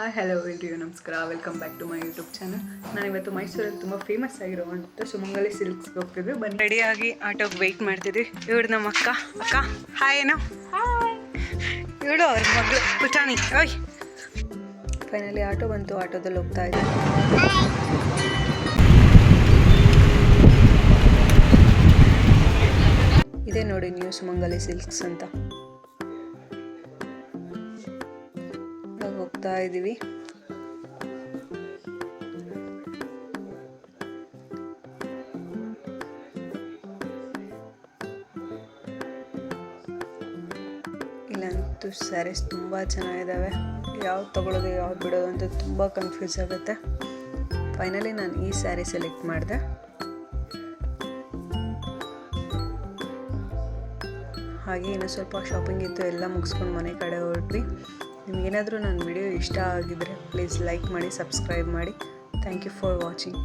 Hi hello ಎಲ್ರಿಗೂ ನಮಸ್ಕಾರ. Welcome back to my YouTube channel ನಾನು ಇವತ್ತು ಮೈಸೂರಲ್ಲಿ ತುಂಬ ಫೇಮಸ್ ಆಗಿರುವಂಥ ಸುಮಂಗಲಿ ಸಿಲ್ಕ್ಸ್ ಹೋಗ್ತಿದ್ವಿ. ಬನ್ನಿ. ರೆಡಿಯಾಗಿ ಆಟೋಗೆ ವೆಯ್ಟ್ ಮಾಡ್ತಿದ್ವಿ. ಇವಳು ನಮ್ಮ ಅಕ್ಕ. ಅಕ್ಕ ಹಾಯ್ ಏನೋ? ಇವಳು ಅವ್ರ ಮಗಳು. ಪುಟಾನಿ ಓಯ್. ಫೈನಲಿ ಆಟೋ ಬಂತು. ಆಟೋದಲ್ಲಿ ಹೋಗ್ತಾ ಇದ್ದೆ. ಇದೇ ನೋಡಿ ನ್ಯೂ ಸುಮಂಗಲಿ ಸಿಲ್ಕ್ಸ್ ಅಂತ. ಹೋಗ್ತಾ ಇದ್ದೀವಿ. ಇಲ್ಲಂತೂ ಸ್ಯಾರೀಸ್ ತುಂಬ ಚೆನ್ನಾಗಿದ್ದಾವೆ ಯಾವ್ದು ತಗೊಳ್ಳೋದು ಯಾವ್ದು ಬಿಡೋದು ಅಂತ ತುಂಬ ಕನ್ಫ್ಯೂಸ್ ಆಗುತ್ತೆ. ಫೈನಲಿ ನಾನು ಈ ಸ್ಯಾರಿ ಸೆಲೆಕ್ಟ್ ಮಾಡಿದೆ. ಹಾಗೆ ಇನ್ನು ಸ್ವಲ್ಪ ಶಾಪಿಂಗ್ ಇತ್ತು, ಎಲ್ಲ ಮುಗಿಸ್ಕೊಂಡು ಮನೆ ಕಡೆ ಹೊರಟ್ವಿ. ನಿಮಗೇನಾದರೂ ನನ್ನ ವಿಡಿಯೋ ಇಷ್ಟ ಆಗಿದ್ದರೆ ಪ್ಲೀಸ್ ಲೈಕ್ ಮಾಡಿ ಸಬ್ಸ್ಕ್ರೈಬ್ ಮಾಡಿ. Thank you for watching